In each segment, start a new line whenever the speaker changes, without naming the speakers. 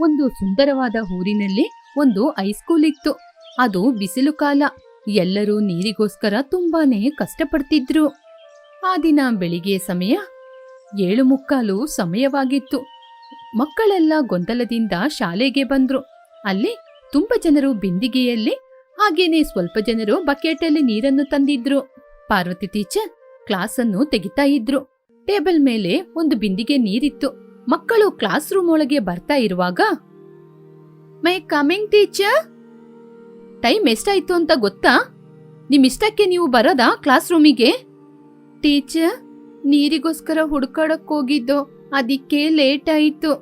ಒಂದು ಸುಂದರವಾದ ಊರಿನಲ್ಲಿ ಒಂದು ಹೈಸ್ಕೂಲ್ ಇತ್ತು. ಅದು ಬಿಸಿಲು ಕಾಲ. ಎಲ್ಲರೂ ನೀರಿಗೋಸ್ಕರ ತುಂಬಾನೇ ಕಷ್ಟಪಡ್ತಿದ್ರು. ಆ ದಿನ ಬೆಳಿಗ್ಗೆ ಸಮಯ ಏಳು ಮುಕ್ಕಾಲು ಸಮಯವಾಗಿತ್ತು. ಮಕ್ಕಳೆಲ್ಲ ಗೊಂದಲದಿಂದ ಶಾಲೆಗೆ ಬಂದ್ರು. ಅಲ್ಲಿ ತುಂಬ ಜನರು ಬಿಂದಿಗೆಯಲ್ಲಿ, ಹಾಗೇನೆ ಸ್ವಲ್ಪ ಜನರು ಬಕೆಟಲ್ಲಿ ನೀರನ್ನು ತಂದಿದ್ರು. ಪಾರ್ವತಿ ಟೀಚರ್ ಕ್ಲಾಸ್ ಅನ್ನು ತೆಗಿತಾ ಇದ್ರು. ಟೇಬಲ್ ಮೇಲೆ ಒಂದು ಬಿಂದಿಗೆ ನೀರಿತ್ತು. ಮಕ್ಕಳು ಕ್ಲಾಸ್ ರೂಮ್ ಒಳಗೆ ಬರ್ತಾ ಇರುವಾಗ, ಮೈ ಕಮಿಂಗ್ ಟೀಚರ್? ಟೈಮ್ ಎಷ್ಟಾಯ್ತು ಅಂತ ಗೊತ್ತಾ? ನಿಮ್ ಇಷ್ಟಕ್ಕೆ ನೀವು ಬರೋದಾ ಕ್ಲಾಸ್ ರೂಮಿಗೆ ಟೀಚರ್, ನೀರಿಗೋಸ್ಕರ ಹುಡ್ಕಾಡಕ್ ಹೋಗಿದ್ದು, ಅದಕ್ಕೆ ಲೇಟ್ ಆಯ್ತು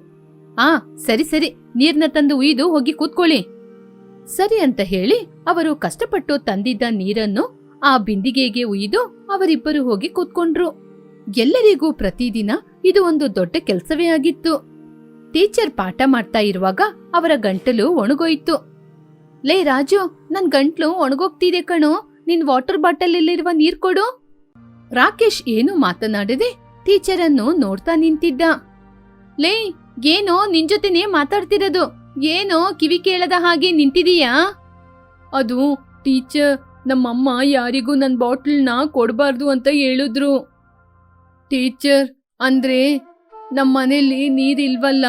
ಆ, ಸರಿ ಸರಿ, ನೀರ್ನ ತಂದು ಉಯ್ದು ಹೋಗಿ ಕೂತ್ಕೊಳ್ಳಿ. ಸರಿ ಅಂತ ಹೇಳಿ ಅವರು ಕಷ್ಟಪಟ್ಟು ತಂದಿದ್ದ ನೀರನ್ನು ಆ ಬಿಂದಿಗೆಗೆ ಉಯ್ದು ಅವರಿಬ್ಬರು ಹೋಗಿ ಕೂತ್ಕೊಂಡ್ರು. ಎಲ್ಲರಿಗೂ ಪ್ರತಿದಿನ ಇದು ಒಂದು ದೊಡ್ಡ ಕೆಲಸವೇ ಆಗಿತ್ತು. ಟೀಚರ್ ಪಾಠ ಮಾಡ್ತಾ ಇರುವಾಗ ಅವರ ಗಂಟಲು ಒಣಗೋಯ್ತು. ಲೇ ರಾಜು, ನನ್ ಗಂಟ್ಲು ಒಣಗೋಗ್ತಿದೆ ಕಣೋ. ನಿನ್ ವಾಟರ್ ಬಾಟಲಲ್ಲಿರುವ ನೀರ್ ಕೊಡು. ರಾಕೇಶ್ ಏನು ಮಾತನಾಡದೆ ಟೀಚರ್ ಅನ್ನು ನೋಡ್ತಾ ನಿಂತಿದ್ದ. ಲೇ, ಏನೋ ನಿನ್ ಜೊತೆನೇ ಮಾತಾಡ್ತಿರೋದು. ಏನೋ ಕಿವಿ ಕೇಳದ ಹಾಗೆ ನಿಂತಿದೀಯಾ? ಅದು ಟೀಚರ್, ನಮ್ಮಮ್ಮ ಯಾರಿಗೂ ನನ್ನ ಬಾಟ್ಲ್ನ ಕೊಡಬಾರ್ದು ಅಂತ ಹೇಳಿದ್ರು. ಟೀಚರ್ ಅಂದ್ರೆ ನಮ್ಮ ಮನೇಲಿ ನೀರಿಲ್ವಲ್ಲ?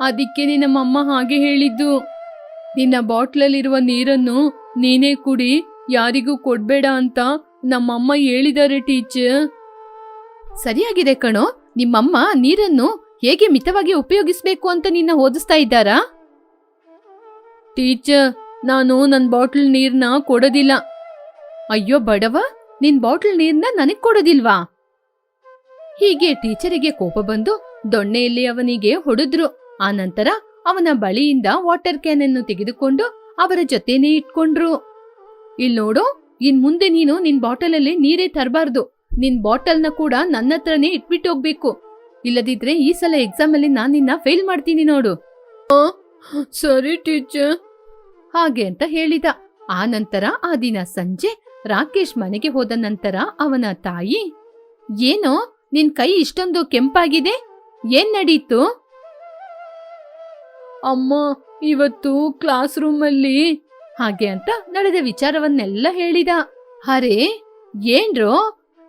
ಅದಕ್ಕೆ ನಮ್ಮಮ್ಮ ಹಾಗೆ ಹೇಳಿದ್ದು. ನಿನ್ನ ಬಾಟ್ಲಲ್ಲಿರುವ ನೀರನ್ನು ನೀನೇ ಕುಡಿ, ಯಾರಿಗೂ ಕೊಡ್ಬೇಡ ಅಂತ ನಮ್ಮಮ್ಮ ಹೇಳಿದ್ದಾರೆ ಟೀಚರ್. ಸರಿಯಾಗಿದೆ ಕಣೋ. ನಿಮ್ಮಮ್ಮ ನೀರನ್ನು ಹೇಗೆ ಮಿತವಾಗಿ ಉಪಯೋಗಿಸ್ಬೇಕು ಅಂತ ನಿನ್ನ ಓದಿಸ್ತಾ ಇದ್ದಾರಾ? ಟೀಚರ್, ನಾನು ನನ್ನ ಬಾಟ್ಲ್ ನೀರನ್ನ ಕೊಡೋದಿಲ್ಲ. ಅಯ್ಯೋ ಬಡವ, ನಿನ್ ಬಾಟ್ಲ್ ನೀರನ್ನ ನನಗ್ ಕೊಡೋದಿಲ್ವಾ? ಹೀಗೆ ಟೀಚರಿಗೆ ಕೋಪ ಬಂದು ದೊಣ್ಣೆಯಲ್ಲಿ ಅವನಿಗೆ ಹೊಡೆದ್ರು. ಆ ನಂತರ ಅವನ ಬಳಿಯಿಂದ ವಾಟರ್ ಕ್ಯಾನ್ ಅನ್ನು ತೆಗೆದುಕೊಂಡು ಅವರ ಜೊತೆನೇ ಇಟ್ಕೊಂಡ್ರು. ಇಲ್ ನೋಡು, ಇನ್ ಮುಂದೆ ನೀನು ನಿನ್ ಬಾಟಲಲ್ಲಿ ನೀರೇ ತರಬಾರ್ದು. ನಿನ್ ಬಾಟಲ್ನ ಕೂಡ ನನ್ನ ಹತ್ರನೇ ಇಟ್ಬಿಟ್ಟು ಹೋಗ್ಬೇಕು. ಇಲ್ಲದಿದ್ರೆ ಈ ಸಲ ಎಕ್ಸಾಮ್ ಅಲ್ಲಿ ನಾನು ನಿನ್ನ ಫೇಲ್ ಮಾಡ್ತೀನಿ ನೋಡು. ಸರಿ ಟೀಚರ್. ಹಾಗೆ ಅಂತ ಹೇಳಿದ. ಆ ನಂತರ ಆ ದಿನ ಸಂಜೆ ರಾಕೇಶ್ ಮನೆಗೆ ಹೋದ ನಂತರ ಅವನ ತಾಯಿ, ಏನೋ ನಿನ್ ಕೈ ಇಷ್ಟೊಂದು ಕೆಂಪಾಗಿದೆ? ಏನ್ ನಡೀತು? ಅಮ್ಮ, ಇವತ್ತು ಕ್ಲಾಸ್ ರೂಮಲ್ಲಿ ಹಾಗೆ ಅಂತ ನಡೆದ ವಿಚಾರವನ್ನೆಲ್ಲ ಹೇಳಿದ. ಅರೆ ಏನ್ರೋ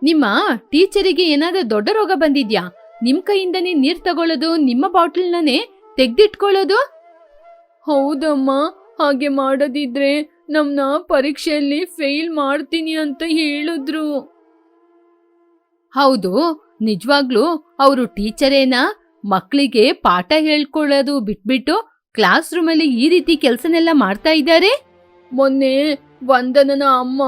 ನಿಮ್ಮ ಟೀಚರಿಗೆ ಏನಾದ್ರೂ ದೊಡ್ಡ ರೋಗ ಬಂದಿದ್ಯಾ? ನಿಮ್ ಕೈಯಿಂದನೇ ನೀರ್ ತಗೊಳ್ಳೋದು, ನಿಮ್ಮ ಬಾಟಲ್ನನೇ ತೆಗ್ದಿಟ್ಕೊಳ್ಳೋದು? ಹೌದಮ್ಮ, ಹಾಗೆ ಮಾಡದಿದ್ರೆ ನಮ್ನ ಪರೀಕ್ಷೆಯಲ್ಲಿ ಫೇಲ್ ಮಾಡ್ತೀನಿ ಅಂತ ಹೇಳಿದ್ರು. ಹೌದು ನಿಜವಾಗ್ಲೂ ಅವರು ಟೀಚರೇನಾ? ಮಕ್ಕಳಿಗೆ ಪಾಠ ಹೇಳ್ಕೊಳ್ಳೋದು ಬಿಟ್ಬಿಟ್ಟು ಕ್ಲಾಸ್ ರೂಮಲ್ಲಿ ಈ ರೀತಿ ಕೆಲಸನೆಲ್ಲ ಮಾಡ್ತಾ ಇದ್ದಾರೆ? ಮೊನ್ನೆ ವಂದನನ ಅಮ್ಮ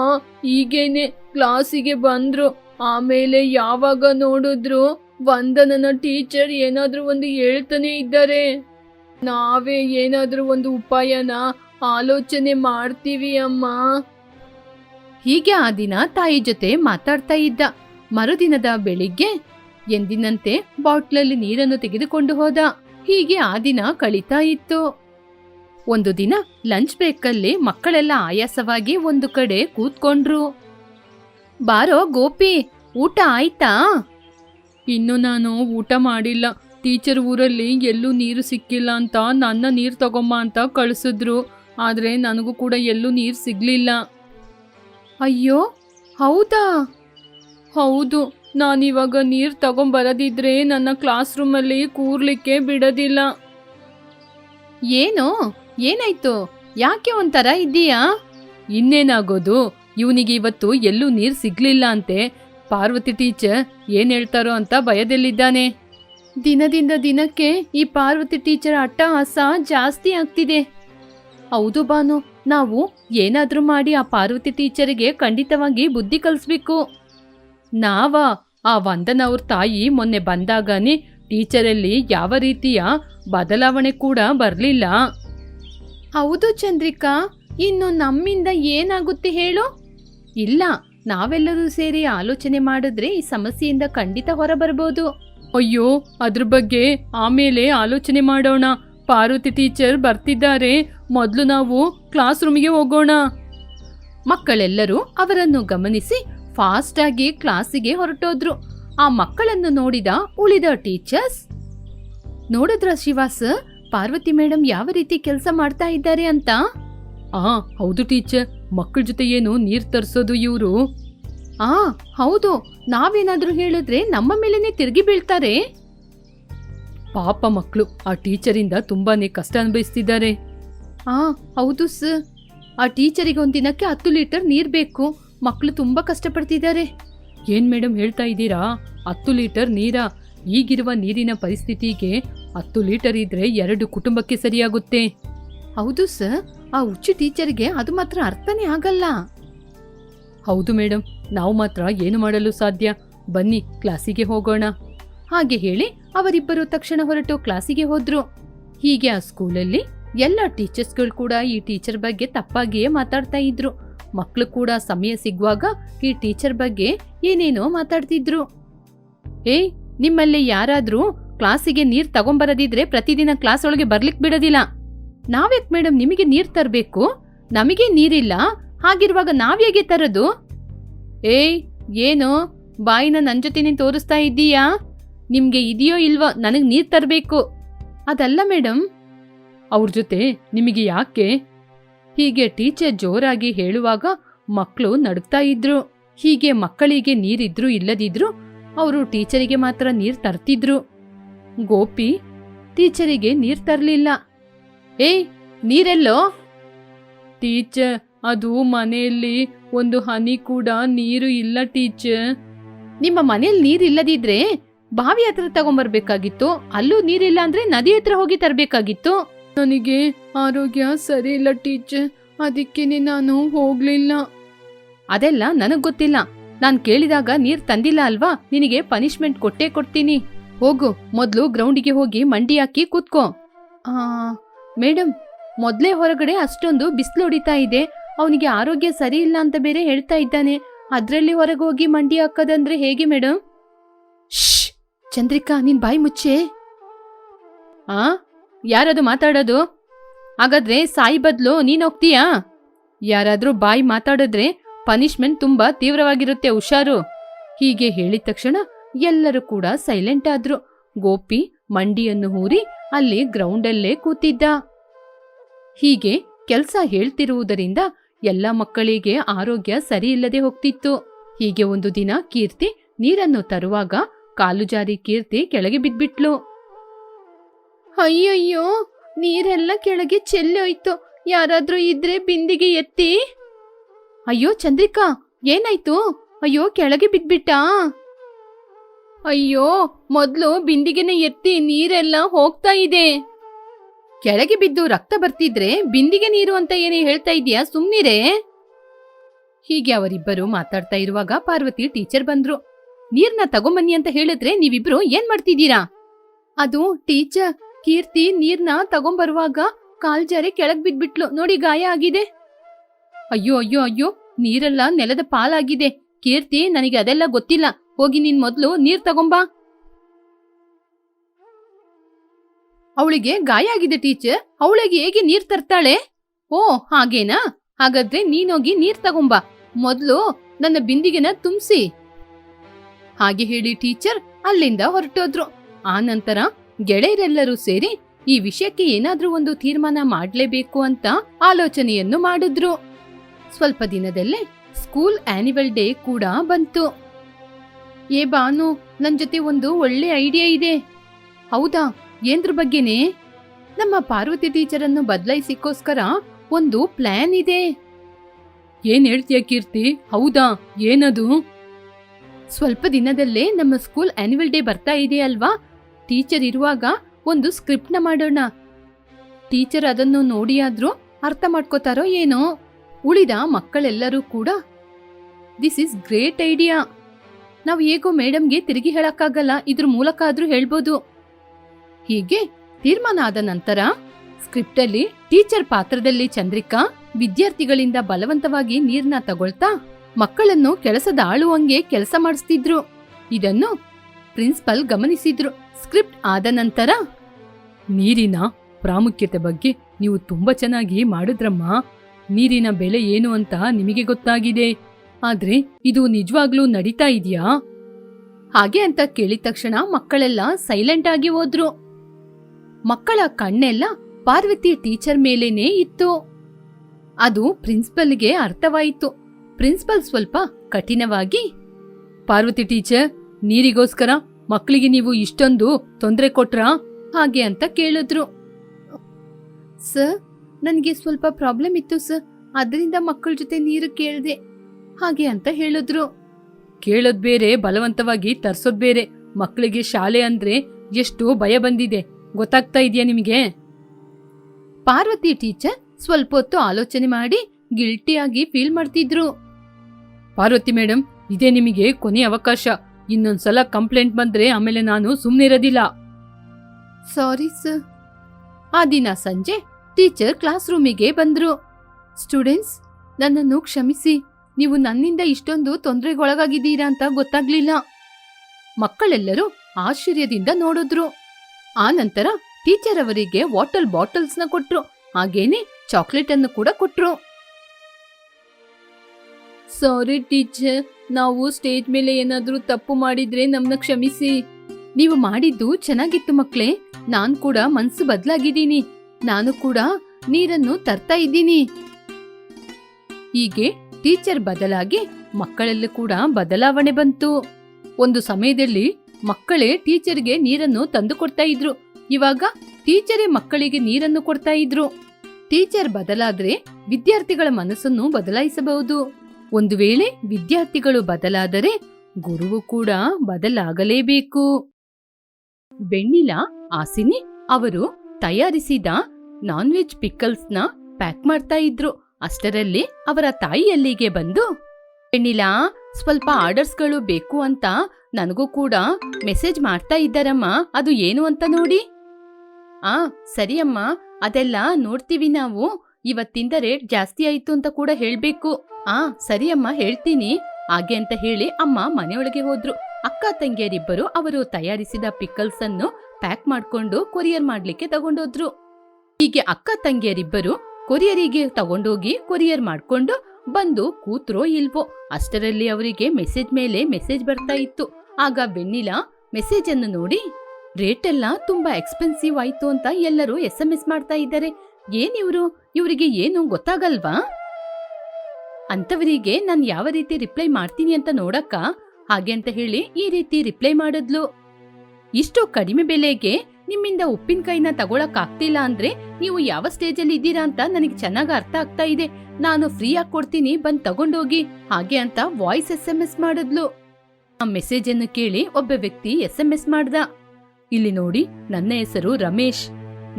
ಈಗೇನೆ ಕ್ಲಾಸಿಗೆ ಬಂದ್ರು. ಆಮೇಲೆ ಯಾವಾಗ ನೋಡಿದ್ರು ವಂದನನ ಟೀಚರ್ ಏನಾದ್ರೂ ಒಂದು ಹೇಳ್ತಾನೆ ಇದ್ದಾರೆ. ನಾವೇ ಏನಾದ್ರೂ ಒಂದು ಉಪಾಯನ ಆಲೋಚನೆ ಮಾಡ್ತೀವಿ ಅಮ್ಮ. ಹೀಗೆ ಆ ದಿನ ತಾಯಿ ಜೊತೆ ಮಾತಾಡ್ತಾ ಇದ್ದ. ಮರುದಿನದ ಬೆಳಿಗ್ಗೆ ಎಂದಿನಂತೆ ಬಾಟ್ಲಲ್ಲಿ ನೀರನ್ನು ತೆಗೆದುಕೊಂಡು ಹೋದ. ಹೀಗೆ ಆ ದಿನ ಕಳೀತಾ ಇತ್ತು. ಒಂದು ದಿನ ಲಂಚ್ ಬ್ರೇಕಲ್ಲಿ ಮಕ್ಕಳೆಲ್ಲ ಆಯಾಸವಾಗಿ ಒಂದು ಕಡೆ ಕೂತ್ಕೊಂಡ್ರು. ಬಾರೋ ಗೋಪಿ, ಊಟ ಆಯ್ತಾ? ಇನ್ನು ನಾನು ಊಟ ಮಾಡಿಲ್ಲ. ಟೀಚರ್ ಊರಲ್ಲಿ ಎಲ್ಲೂ ನೀರು ಸಿಕ್ಕಿಲ್ಲ ಅಂತ ನನ್ನ ನೀರು ತಗೊಂಬ ಅಂತ ಕಳಿಸಿದ್ರು. ಆದರೆ ನನಗೂ ಕೂಡ ಎಲ್ಲೂ ನೀರು ಸಿಗ್ಲಿಲ್ಲ. ಅಯ್ಯೋ, ಹೌದಾ? ಹೌದು ನಾನಿವಾಗ ನೀರು ತಗೊಂಬರದಿದ್ರೆ ನನ್ನ ಕ್ಲಾಸ್ ರೂಮಲ್ಲಿ ಕೂರ್ಲಿಕ್ಕೆ ಬಿಡೋದಿಲ್ಲ. ಏನು? ಏನಾಯ್ತು? ಯಾಕೆ ಒಂಥರ ಇದ್ದೀಯಾ? ಇನ್ನೇನಾಗೋದು? ಇವನಿಗೆ ಇವತ್ತು ಎಲ್ಲೂ ನೀರು ಸಿಗ್ಲಿಲ್ಲ ಅಂತೆ. ಪಾರ್ವತಿ ಟೀಚರ್ ಏನ್ ಹೇಳ್ತಾರೋ ಅಂತ ಭಯದಲ್ಲಿದ್ದಾನೆ ದಿನದಿಂದ ದಿನಕ್ಕೆ ಈ ಪಾರ್ವತಿ ಟೀಚರ್ ಅಟ್ಟಹಾಸ ಜಾಸ್ತಿ ಆಗ್ತಿದೆ. ಹೌದು ಬಾನು ನಾವು ಏನಾದರೂ ಮಾಡಿ ಆ ಪಾರ್ವತಿ ಟೀಚರಿಗೆ ಖಂಡಿತವಾಗಿ ಬುದ್ಧಿ ಕಲಿಸ್ಬೇಕು. ನಾವ? ಆ ವಂದನ ಅವ್ರ ತಾಯಿ ಮೊನ್ನೆ ಬಂದಾಗನೇ ಟೀಚರಲ್ಲಿ ಯಾವ ರೀತಿಯ ಬದಲಾವಣೆ ಕೂಡ ಬರಲಿಲ್ಲ. ಹೌದು ಚಂದ್ರಿಕಾ ಇನ್ನು ನಮ್ಮಿಂದ ಏನಾಗುತ್ತೆ ಹೇಳು? ಇಲ್ಲ ನಾವೆಲ್ಲರೂ ಸೇರಿ ಆಲೋಚನೆ ಮಾಡಿದ್ರೆ ಈ ಸಮಸ್ಯೆಯಿಂದ ಖಂಡಿತ ಹೊರಬರ್ಬೋದು. ಅಯ್ಯೋ ಅದ್ರ ಬಗ್ಗೆ ಆಮೇಲೆ ಆಲೋಚನೆ ಮಾಡೋಣ. ಪಾರ್ವತಿ ಟೀಚರ್ ಬರ್ತಿದ್ದಾರೆ. ಮೊದಲು ನಾವು ಕ್ಲಾಸ್ ರೂಮಿಗೆ ಹೋಗೋಣ. ಮಕ್ಕಳೆಲ್ಲರೂ ಅವರನ್ನು ಗಮನಿಸಿ ಫಾಸ್ಟ್ ಆಗಿ ಕ್ಲಾಸಿಗೆ ಹೊರಟೋದ್ರು. ಆ ಮಕ್ಕಳನ್ನು ನೋಡಿದ ಉಳಿದ ಟೀಚರ್ಸ್, ನೋಡಿದ್ರ ಶಿವಾಸ್ ಪಾರ್ವತಿ ಮೇಡಮ್ ಯಾವ ರೀತಿ ಕೆಲಸ ಮಾಡ್ತಾ ಇದ್ದಾರೆ ಅಂತ? ಆ, ಹೌದು ಟೀಚರ್, ಮಕ್ಕಳ ಜೊತೆ ಏನು ನೀರ್ ತರಿಸೋದು ಇವರು? ಆ, ಹೌದು, ನಾವೇನಾದ್ರೂ ಹೇಳಿದ್ರೆ ನಮ್ಮ ಮೇಲೇನೆ ತಿರುಗಿ ಬೀಳ್ತಾರೆ. ಪಾಪ ಮಕ್ಕಳು ಆ ಟೀಚರಿಂದ ತುಂಬಾನೇ ಕಷ್ಟ ಅನುಭವಿಸ್ತಿದ್ದಾರೆ. ಆ, ಹೌದು ಸರ್. ಆ ಟೀಚರಿಗೆ ಒಂದು ದಿನಕ್ಕೆ ಹತ್ತು ಲೀಟರ್ ನೀರ್ ಬೇಕು. ಮಕ್ಕಳು ತುಂಬಾ ಕಷ್ಟಪಡ್ತಿದ್ದಾರೆ. ಏನ್ ಮೇಡಮ್ ಹೇಳ್ತಾ ಇದ್ದೀರಾ? ಹತ್ತು ಲೀಟರ್ ನೀರಾ ಈಗಿರುವ ನೀರಿನ ಪರಿಸ್ಥಿತಿಗೆ ಹತ್ತು ಲೀಟರ್ ಇದ್ರೆ ಎರಡು ಕುಟುಂಬಕ್ಕೆ ಸರಿಯಾಗುತ್ತೆ. ಹೌದು ಸರ್ ಆ ಹುಚ್ಚು ಟೀಚರ್ಗೆ ಅದು ಮಾತ್ರ ಅರ್ಥನೇ ಆಗಲ್ಲ. ಹೌದು ಮೇಡಮ್ ನಾವು ಮಾತ್ರ ಏನು ಮಾಡಲು ಸಾಧ್ಯ? ಬನ್ನಿ ಕ್ಲಾಸಿಗೆ ಹೋಗೋಣ. ಹಾಗೆ ಹೇಳಿ ಅವರಿಬ್ಬರು ತಕ್ಷಣ ಹೊರಟು ಕ್ಲಾಸಿಗೆ ಹೋದ್ರು. ಹೀಗೆ ಆ ಸ್ಕೂಲಲ್ಲಿ ಎಲ್ಲ ಟೀಚರ್ಸ್ಗಳು ಕೂಡ ಈ ಟೀಚರ್ ಬಗ್ಗೆ ತಪ್ಪಾಗಿಯೇ ಮಾತಾಡ್ತಾ ಇದ್ರು. ಮಕ್ಕಳು ಕೂಡ ಸಮಯ ಸಿಗುವಾಗ ಈ ಟೀಚರ್ ಬಗ್ಗೆ ಏನೇನೋ ಮಾತಾಡ್ತಿದ್ರು. ಏಯ್ ನಿಮ್ಮಲ್ಲಿ ಯಾರಾದ್ರೂ ಕ್ಲಾಸಿಗೆ ನೀರ್ ತಗೊಂಬರದಿದ್ರೆ ಪ್ರತಿದಿನ ಕ್ಲಾಸ್ ಒಳಗೆ ಬರ್ಲಿಕ್ ಬಿಡೋದಿಲ್ಲ. ನಾವ್ಯಾಕ್ ಮೇಡಮ್ ನಿಮಗೆ ನೀರ್ ತರಬೇಕು? ನಮಗೆ ನೀರಿಲ್ಲ. ಹಾಗಿರುವಾಗ ನಾವ್ಯಾಗೆ ತರದು? ಏಯ್, ಏನು? ಬಾಯಿನ ನನ್ ನೀನು ತೋರಿಸ್ತಾ ಇದ್ದೀಯಾ? ನಿಮ್ಗೆ ಇದೆಯೋ ಇಲ್ವೋ ನನಗೆ ನೀರ್ ತರಬೇಕು. ಅದಲ್ಲ ಮೇಡಮ್ ಅವ್ರ ಜೊತೆ ನಿಮಗೆ ಯಾಕೆ ಹೀಗೆ ಟೀಚರ್ ಜೋರಾಗಿ ಹೇಳುವಾಗ ಮಕ್ಕಳು ನಡುಗ್ತಾ ಇದ್ರು. ಹೀಗೆ ಮಕ್ಕಳಿಗೆ ನೀರಿದ್ರು ಇಲ್ಲದಿದ್ರು ಅವರು ಟೀಚರಿಗೆ ಮಾತ್ರ ನೀರ್ ತರ್ತಿದ್ರು. ಗೋಪಿ, ಟೀಚರಿಗೆ ನೀರ್ ತರ್ಲಿಲ್ಲ. ಏಯ್, ನೀರೆಲ್ಲೋ? ಟೀಚರ್, ಅದು ಮನೆಯಲ್ಲಿ ಒಂದು ಹನಿ ಕೂಡ ನೀರು ಇಲ್ಲ ಟೀಚರ್. ನಿಮ್ಮ ಮನೆಯಲ್ಲಿ ನೀರಿಲ್ಲದಿದ್ರೆ ಬಾವಿ ಹತ್ರ ತಗೊಂಬರ್ಬೇಕಾಗಿತ್ತು. ಅಲ್ಲೂ ನೀರಿಲ್ಲ ಅಂದ್ರೆ ನದಿ ಹತ್ರ ಹೋಗಿ ತರಬೇಕಾಗಿತ್ತು. ನನಗೆ ಆರೋಗ್ಯ ಸರಿ ಇಲ್ಲ ಟೀಚರ್. ಅದಕ್ಕೇನೆ ನಾನು ಹೋಗ್ಲಿಲ್ಲ. ಅದೆಲ್ಲ ನನಗ್ ಗೊತ್ತಿಲ್ಲ. ನಾನ್ ಕೇಳಿದಾಗ ನೀರ್ ತಂದಿಲ್ಲ ಅಲ್ವಾ? ನಿನಗೆ ಪನಿಷ್ಮೆಂಟ್ ಕೊಟ್ಟೇ ಕೊಡ್ತೀನಿ. ಹೋಗು ಮೊದ್ಲು ಗ್ರೌಂಡಿಗೆ ಹೋಗಿ ಮಂಡಿ ಹಾಕಿ ಕೂತ್ಕೋ. ಆ ಮೇಡಮ್ ಮೊದ್ಲೇ ಹೊರಗಡೆ ಅಷ್ಟೊಂದು ಬಿಸಿಲು ಹೊಡಿತಾ ಇದೆ. ಅವನಿಗೆ ಆರೋಗ್ಯ ಸರಿ ಇಲ್ಲ ಅಂತ ಬೇರೆ ಹೇಳ್ತಾ ಇದ್ದಾನೆ. ಅದ್ರಲ್ಲಿ ಹೊರಗೆ ಹೋಗಿ ಮಂಡಿ ಹಾಕೋದಂದ್ರೆ ಹೇಗೆ ಮೇಡಮ್ ಶ್ ಚಂದ್ರಿಕಾ ನಿನ್ ಬಾಯಿ ಮುಚ್ಚೆ. ಆ? ಯಾರದು ಮಾತಾಡೋದು? ಹಾಗಾದ್ರೆ ಸಾಯಿ ಬದ್ಲು ನೀನ್ ಹೋಗ್ತೀಯಾ? ಯಾರಾದ್ರೂ ಬಾಯಿ ಮಾತಾಡಿದ್ರೆ ಪನಿಷ್ಮೆಂಟ್ ತುಂಬಾ ತೀವ್ರವಾಗಿರುತ್ತೆ ಹುಷಾರು ಹೀಗೆ ಹೇಳಿದ ತಕ್ಷಣ ಎಲ್ಲರೂ ಕೂಡ ಸೈಲೆಂಟ್ ಆದ್ರು. ಗೋಪಿ ಮಂಡಿಯನ್ನು ಹೂರಿ ಅಲ್ಲಿ ಗ್ರೌಂಡಲ್ಲೇ ಕೂತಿದ್ದ. ಹೀಗೆ ಕೆಲಸ ಹೇಳ್ತಿರುವುದರಿಂದ ಎಲ್ಲ ಮಕ್ಕಳಿಗೆ ಆರೋಗ್ಯ ಸರಿಯಿಲ್ಲದೆ ಹೋಗ್ತಿತ್ತು. ಹೀಗೆ ಒಂದು ದಿನ ಕೀರ್ತಿ ನೀರನ್ನು ತರುವಾಗ ಕಾಲು ಜಾರಿ ಕೀರ್ತಿ ಕೆಳಗೆ ಬಿದ್ಬಿಟ್ಲು. ಅಯ್ಯಯ್ಯೋ, ನೀರೆಲ್ಲ ಕೆಳಗೆ ಚೆಲ್ಲೋಯ್ತು. ಯಾರಾದ್ರೂ ಇದ್ರೆ ಬಿಂದಿಗೆ ಎತ್ತಿ? ಅಯ್ಯೋ, ಚಂದ್ರಿಕಾ, ಏನಾಯ್ತು? ಅಯ್ಯೋ, ಕೆಳಗೆ ಬಿದ್ಬಿಟ್ಟ? ಅಯ್ಯೋ, ಮೊದ್ಲು ಬಿಂದಿಗೆನೆ ಎತ್ತಿ ನೀರೆಲ್ಲ ಹೋಗ್ತಾ ಇದೆ. ಕೆಳಗೆ ಬಿದ್ದು ರಕ್ತ ಬರ್ತಿದ್ರೆ ಬಿಂದಿಗೆ ನೀರು ಅಂತ ಏನೇ ಹೇಳ್ತಾ ಇದೀಯಾ ಸುಮ್ನಿರೇ? ಹೀಗೆ ಅವರಿಬ್ಬರು ಮಾತಾಡ್ತಾ ಇರುವಾಗ ಪಾರ್ವತಿ ಟೀಚರ್ ಬಂದ್ರು. ನೀರ್ನ ತಗೊಂಬನ್ನಿ ಅಂತ ಹೇಳಿದ್ರೆ ನೀವಿಬ್ರು ಏನ್ ಮಾಡ್ತಿದ್ದೀರಾ? ಅದು ಟೀಚರ್ ಕೀರ್ತಿ ನೀರ್ನ ತಗೊಂಬರುವಾಗ ಕಾಲ್ ಜಾರಿ ಕೆಳಗ್ ಬಿದ್ಬಿಟ್ಲು. ನೋಡಿ ಗಾಯ ಆಗಿದೆ. ಅಯ್ಯೋ ಅಯ್ಯೋ ಅಯ್ಯೋ, ನೀರೆಲ್ಲ ನೆಲದ ಪಾಲಾಗಿದೆ. ಕೀರ್ತಿ, ನನಗೆ ಅದೆಲ್ಲ ಗೊತ್ತಿಲ್ಲ. ಹೋಗಿ ನೀನ್ ಮೊದ್ಲು ನೀರ್ ತಗೊಂಬಾ. ಅವಳಿಗೆ ಗಾಯ ಆಗಿದೆ ಟೀಚರ್. ಅವಳಿಗೆ ಹೇಗೆ ನೀರ್ ತರ್ತಾಳೆ? ಓ, ಹಾಗೇನಾ? ಹಾಗಾದ್ರೆ ನೀನೋಗಿ ನೀರ್ ತಗೊಂಬಾ. ಮೊದ್ಲು ನನ್ನ ಬಿಂದಿಗೆನ ತುಂಬಿಸಿ. ಹಾಗೆ ಹೇಳಿ ಟೀಚರ್ ಅಲ್ಲಿಂದ ಹೊರಟೋದ್ರು. ಆ ನಂತರ ಗೆಳೆಯರೆಲ್ಲರೂ ಸೇರಿ ಈ ವಿಷಯಕ್ಕೆ ಏನಾದ್ರೂ ಒಂದು ತೀರ್ಮಾನ ಮಾಡಲೇಬೇಕು ಅಂತ ಆಲೋಚನೆಯನ್ನು ಮಾಡಿದ್ರು. ಸ್ವಲ್ಪ ದಿನದಲ್ಲೇ ಸ್ಕೂಲ್ ಆನಿವಲ್ ಡೇ ಕೂಡ ಬಂತು. ಏ ಬಾನು, ನನ್ ಜೊತೆ ಒಂದು ಒಳ್ಳೆ ಐಡಿಯಾ ಇದೆ. ಹೌದಾ? ಏನ್ದ್ರ ಬಗ್ಗೆನೇ? ನಮ್ಮ ಪಾರ್ವತಿ ಟೀಚರನ್ನು ಬದಲಾಯಿಸಿಕೋಸ್ಕರ ಒಂದು ಪ್ಲಾನ್ ಇದೆ. ಏನ್ ಹೇಳ್ತೀಯ ಕೀರ್ತಿ? ಹೌದಾ? ಏನದು? ಸ್ವಲ್ಪ ದಿನದಲ್ಲೇ ನಮ್ಮ ಸ್ಕೂಲ್ ಆನ್ಯುವಲ್ ಡೇ ಬರ್ತಾ ಇದೆ ಅಲ್ವಾ ಟೀಚರ್ ಇರುವಾಗ ಒಂದು ಸ್ಕ್ರಿಪ್ಟ್ನ ಮಾಡೋಣ. ಟೀಚರ್ ಅದನ್ನು ನೋಡಿಯಾದ್ರೂ ಅರ್ಥ ಮಾಡ್ಕೋತಾರೋ ಏನೋ. ಉಳಿದ ಮಕ್ಕಳೆಲ್ಲರೂ ಕೂಡ ದಿಸ್ ಇಸ್ ಗ್ರೇಟ್ ಐಡಿಯಾ ನಾವು ಹೇಗೋ ಮೇಡಮ್ಗೆ ತಿರುಗಿ ಹೇಳಕ್ಕಾಗಲ್ಲ, ಇದ್ರ ಮೂಲಕ ಆದ್ರೂ ಹೇಳ್ಬೋದು. ಹೀಗೆ ತೀರ್ಮಾನ ಆದ ನಂತರ ಸ್ಕ್ರಿಪ್ಟ್ ಅಲ್ಲಿ ಟೀಚರ್ ಪಾತ್ರದಲ್ಲಿ ಚಂದ್ರಿಕಾ ವಿದ್ಯಾರ್ಥಿಗಳಿಂದ ಬಲವಂತವಾಗಿ ನೀರ್ನ ತಗೊಳ್ತಾ ಮಕ್ಕಳನ್ನು ಕೆಲಸದ ಆಳುವಂಗೆ ಕೆಲಸ ಮಾಡಿಸ್ತಿದ್ರು. ಇದನ್ನು ಪ್ರಿನ್ಸಿಪಲ್ ಗಮನಿಸಿದ್ರು. ಸ್ಕ್ರಿಪ್ಟ್ ಆದ ನಂತರ ನೀರಿನ ಪ್ರಾಮುಖ್ಯತೆ ಬಗ್ಗೆ ನೀವು ತುಂಬಾ ಚೆನ್ನಾಗಿ ಮಾಡಿದ್ರಮ್ಮ. ನೀರಿನ ಬೆಲೆ ಏನು ಅಂತ ನಿಮಗೆ ಗೊತ್ತಾಗಿದೆ. ಆದ್ರೆ ಇದು ನಿಜವಾಗ್ಲೂ ನಡೀತಾ ಇದೆಯಾ? ಹಾಗೆ ಅಂತ ಕೇಳಿದ ತಕ್ಷಣ ಮಕ್ಕಳೆಲ್ಲ ಸೈಲೆಂಟ್ ಆಗಿ ಹೋದ್ರು. ಮಕ್ಕಳ ಕಣ್ಣೆಲ್ಲ ಪಾರ್ವತಿ ಟೀಚರ್ ಮೇಲೇನೇ ಇತ್ತು. ಅದು ಪ್ರಿನ್ಸಿಪಲ್ಗೆ ಅರ್ಥವಾಯಿತು. ಪ್ರಿನ್ಸಿಪಲ್ ಸ್ವಲ್ಪ ಕಠಿಣವಾಗಿ, ಪಾರ್ವತಿ ಟೀಚರ್, ನೀರಿಗೋಸ್ಕರ ಮಕ್ಕಳಿಗೆ ನೀವು ಇಷ್ಟೊಂದು ತೊಂದರೆ ಕೊಟ್ರಾ? ಹಾಗೆ ಅಂತ ಕೇಳಿದ್ರು. ಸರ್, ನನಗೆ ಸ್ವಲ್ಪ ಪ್ರಾಬ್ಲಮ್ ಇತ್ತು ಸರ್. ಅದರಿಂದ ಮಕ್ಕಳ ಜೊತೆ ನೀರು ಕೇಳಿದೆ. ಹಾಗೆ ಅಂತ ಹೇಳಿದ್ರು. ಕೇಳೋದ್ ಬೇರೆ, ಬಲವಂತವಾಗಿ ತರ್ಸೋದ್ ಬೇರೆ. ಮಕ್ಕಳಿಗೆ ಶಾಲೆ ಅಂದ್ರೆ ಎಷ್ಟು ಭಯ ಬಂದಿದೆ. ಗೊತ್ತಾಗ್ತಾ ಇದೆಯಾ ನಿಮಗೆ? ಪಾರ್ವತಿ ಟೀಚರ್ ಸ್ವಲ್ಪ ಹೊತ್ತು ಆಲೋಚನೆ ಮಾಡಿ ಗಿಲ್ಟಿಯಾಗಿ ಫೀಲ್ ಮಾಡ್ತಿದ್ರು. ಪಾರ್ವತಿ ಮೇಡಮ್ ಇದೇ ನಿಮಗೆ ಕೊನೆ ಅವಕಾಶ. ಇನ್ನೊಂದ್ಸಲ ಕಂಪ್ಲೇಂಟ್ ಬಂದ್ರೆ ಆಮೇಲೆ ನಾನು ಸುಮ್ಮನೆ ಇರೋದಿಲ್ಲ ಸಾರಿ ಸರ್ ಆ ದಿನ ಸಂಜೆ ಟೀಚರ್ ಕ್ಲಾಸ್ ರೂಮಿಗೆ ಬಂದ್ರು. ಸ್ಟೂಡೆಂಟ್ಸ್, ನನ್ನನ್ನು ಕ್ಷಮಿಸಿ. ನೀವು ನನ್ನಿಂದ ಇಷ್ಟೊಂದು ತೊಂದರೆಗೊಳಗಾಗಿದ್ದೀರಾ ಅಂತ ಗೊತ್ತಾಗ್ಲಿಲ್ಲ. ಮಕ್ಕಳೆಲ್ಲರೂ ಆಶ್ಚರ್ಯದಿಂದ ನೋಡಿದ್ರು. ಆ ನಂತರ ಟೀಚರ್ ಅವರಿಗೆ ವಾಟರ್ ಬಾಟಲ್ಸ್ನ ಕೊಟ್ರು. ಹಾಗೇನೆ ಚಾಕ್ಲೇಟ್ ಅನ್ನು ಕೂಡ ಕೊಟ್ರು. ಸಾರಿ ಟೀಚರ್. ನಾವು ಸ್ಟೇಜ್ ಮೇಲೆ ಏನಾದ್ರೂ ತಪ್ಪು ಮಾಡಿದ್ರೆ ನಮ್ನ ಕ್ಷಮಿಸಿ. ನೀವು ಮಾಡಿದ್ದು ಚೆನ್ನಾಗಿತ್ತು ಮಕ್ಳೇ. ನಾನ್ ಕೂಡ ಮನ್ಸು ಬದಲಾಗಿದ್ದೀನಿ. ನಾನು ಕೂಡ ನೀರನ್ನು ತರ್ತಾ ಇದ್ದೀನಿ. ಹೀಗೆ ಟೀಚರ್ ಬದಲಾಗಿ ಮಕ್ಕಳಲ್ಲೂ ಕೂಡ ಬದಲಾವಣೆ ಬಂತು. ಒಂದು ಸಮಯದಲ್ಲಿ ಮಕ್ಕಳೇ ಟೀಚರ್ಗೆ ನೀರನ್ನು ತಂದು ಕೊಡ್ತಾ ಇದ್ರು. ಇವಾಗ ಟೀಚರೇ ಮಕ್ಕಳಿಗೆ ನೀರನ್ನು ಕೊಡ್ತಾ ಇದ್ರು. ಟೀಚರ್ ಬದಲಾದ್ರೆ ವಿದ್ಯಾರ್ಥಿಗಳ ಮನಸ್ಸನ್ನು ಬದಲಾಯಿಸಬಹುದು. ಒಂದು ವೇಳೆ ವಿದ್ಯಾರ್ಥಿಗಳು ಬದಲಾದರೆ ಗುರುವು ಕೂಡ ಬದಲಾಗಲೇಬೇಕು. ಬೆಣ್ಣಿಲ ಆಸಿನಿ ಅವರು ತಯಾರಿಸಿದ ನಾನ್ ವೆಜ್ ಪಿಕಲ್ಸ್ನ ಪ್ಯಾಕ್ ಮಾಡ್ತಾ ಇದ್ರು. ಅಷ್ಟರಲ್ಲಿ ಅವರ ತಾಯಿ ಅಲ್ಲಿಗೆ ಬಂದು, ಬೆಣ್ಣಿಲಾ, ಸ್ವಲ್ಪ ಆರ್ಡರ್ಸ್ಗಳು ಬೇಕು ಅಂತ ನನಗೂ ಕೂಡ ಮೆಸೇಜ್ ಮಾಡ್ತಾ ಇದ್ದಾರಮ್ಮ, ಅದು ಏನು ಅಂತ ನೋಡಿ. ಆ, ಸರಿಯಮ್ಮ, ಅದೆಲ್ಲ ನೋಡ್ತೀವಿ ನಾವು. ಇವತ್ತಿಂದ ರೇಟ್ ಜಾಸ್ತಿ ಆಯ್ತು ಅಂತ ಕೂಡ ಹೇಳ್ಬೇಕು. ಆ, ಸರಿ ಅಮ್ಮ, ಹೇಳ್ತೀನಿ. ಹಾಗೆ ಅಂತ ಹೇಳಿ ಅಮ್ಮ ಮನೆಯೊಳಗೆ ಹೋದ್ರು. ಅಕ್ಕ ತಂಗಿಯರಿಬ್ಬರು ಅವರು ತಯಾರಿಸಿದ ಪಿಕಲ್ಸ್ ಅನ್ನು ಪ್ಯಾಕ್ ಮಾಡ್ಕೊಂಡು ಕೊರಿಯರ್ ಮಾಡ್ಲಿಕ್ಕೆ ತಗೊಂಡೋದ್ರು. ಹೀಗೆ ಅಕ್ಕ ತಂಗಿಯರಿಬ್ಬರು ಕೊರಿಯರಿಗೆ ತಗೊಂಡೋಗಿ ಕೊರಿಯರ್ ಮಾಡ್ಕೊಂಡು ಬಂದು ಕೂತ್ರೋ ಇಲ್ವೋ, ಅಷ್ಟರಲ್ಲಿ ಅವರಿಗೆ ಮೆಸೇಜ್ ಮೇಲೆ ಮೆಸೇಜ್ ಬರ್ತಾ ಇತ್ತು. ಆಗ ಬೆನ್ನಿಲ ಮೆಸೇಜ್ ಅನ್ನು ನೋಡಿ ರೇಟ್ ಎಲ್ಲ ತುಂಬಾ ಎಕ್ಸ್ಪೆನ್ಸಿವ್ ಆಯ್ತು ಅಂತ ಎಲ್ಲರೂ ಎಸ್ ಎಂ ಎಸ್ ಮಾಡ್ತಾ ಇದ್ದಾರೆ. ಏನ್ ಇವ್ರು? ಇವರಿಗೆ ಏನು ಗೊತ್ತಾಗಲ್ವಾ? ಅಂತವರಿಗೆ ನಾನು ಯಾವ ರೀತಿ ರಿಪ್ಲೈ ಮಾಡ್ತೀನಿ ಅಂತ ನೋಡಕ್ಕ ಹಾಗೆ ಅಂತ ಹೇಳಿ ಈ ರೀತಿ ರಿಪ್ಲೈ ಮಾಡಿದ್ಲು. ಇಷ್ಟು ಕಡಿಮೆ ಬೆಲೆಗೆ ನಿಮ್ಮಿಂದ ಉಪ್ಪಿನಕಾಯಿನ ತಗೊಳಕ್ ಆಗ್ತಿಲ್ಲ ಅಂದ್ರೆ ನೀವು ಯಾವ ಸ್ಟೇಜ್ ಅಲ್ಲಿ ಇದ್ದೀರಾ ಅಂತ ನನಗೆ ಚೆನ್ನಾಗಿ ಅರ್ಥ ಆಗ್ತಾ ಇದೆ. ನಾನು ಫ್ರೀ ಆಗಿ ಕೊಡ್ತೀನಿ, ಬಂದ್ ತಗೊಂಡೋಗಿ ಹಾಗೆ ಅಂತ ವಾಯ್ಸ್ ಎಸ್ ಎಂ ಎಸ್ ಮಾಡಿದ್ಲು. ಆ ಮೆಸೇಜ್ ಅನ್ನು ಕೇಳಿ ಒಬ್ಬ ವ್ಯಕ್ತಿ ಎಸ್ ಎಂ ಎಸ್ ಮಾಡ್ದ. ಇಲ್ಲಿ ನೋಡಿ, ನನ್ನ ಹೆಸರು ರಮೇಶ್.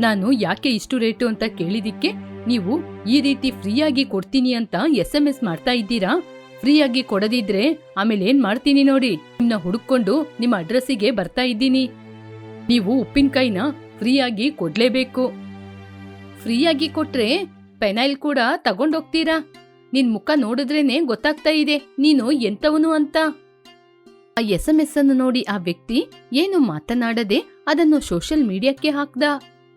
ನಾನು ಯಾಕೆ ಇಷ್ಟು ರೇಟು ಅಂತ ಕೇಳಿದಿಕ್ಕೆ ನೀವು ಈ ರೀತಿ ಫ್ರೀಯಾಗಿ ಕೊಡ್ತೀನಿ ಅಂತ ಎಸ್ ಎಂ ಎಸ್ ಮಾಡ್ತಾ ಇದ್ದೀರಾ? ಫ್ರೀಯಾಗಿ ಕೊಡದಿದ್ರೆ ಆಮೇಲೆ ಏನ್ ಮಾಡ್ತೀನಿ ನೋಡಿ? ನಿಮ್ನ ಹುಡುಕೊಂಡು ನಿಮ್ಮ ಅಡ್ರೆಸ್ಸಿಗೆ ಬರ್ತಾ ಇದ್ದೀನಿ. ನೀವು ಉಪ್ಪಿನಕಾಯಿನ ಫ್ರೀಯಾಗಿ ಕೊಡ್ಲೇಬೇಕು. ಫ್ರೀಯಾಗಿ ಕೊಟ್ರೆ ಪೆನೈಲ್ ಕೂಡ ತಗೊಂಡೋಗ್ತೀರಾ? ನಿನ್ ಮುಖ ನೋಡಿದ್ರೇನೆ ಗೊತ್ತಾಗ್ತಾ ಇದೆ, ನೀನು ಎಂತವನು ಅಂತ. ಆ ಎಸ್ ಎಂ ಎಸ್ ಅನ್ನು ನೋಡಿ ಆ ವ್ಯಕ್ತಿ ಏನು ಮಾತನಾಡದೆ ಅದನ್ನು ಸೋಷಿಯಲ್ ಮೀಡಿಯಾಕ್ಕೆ ಹಾಕ್ದ?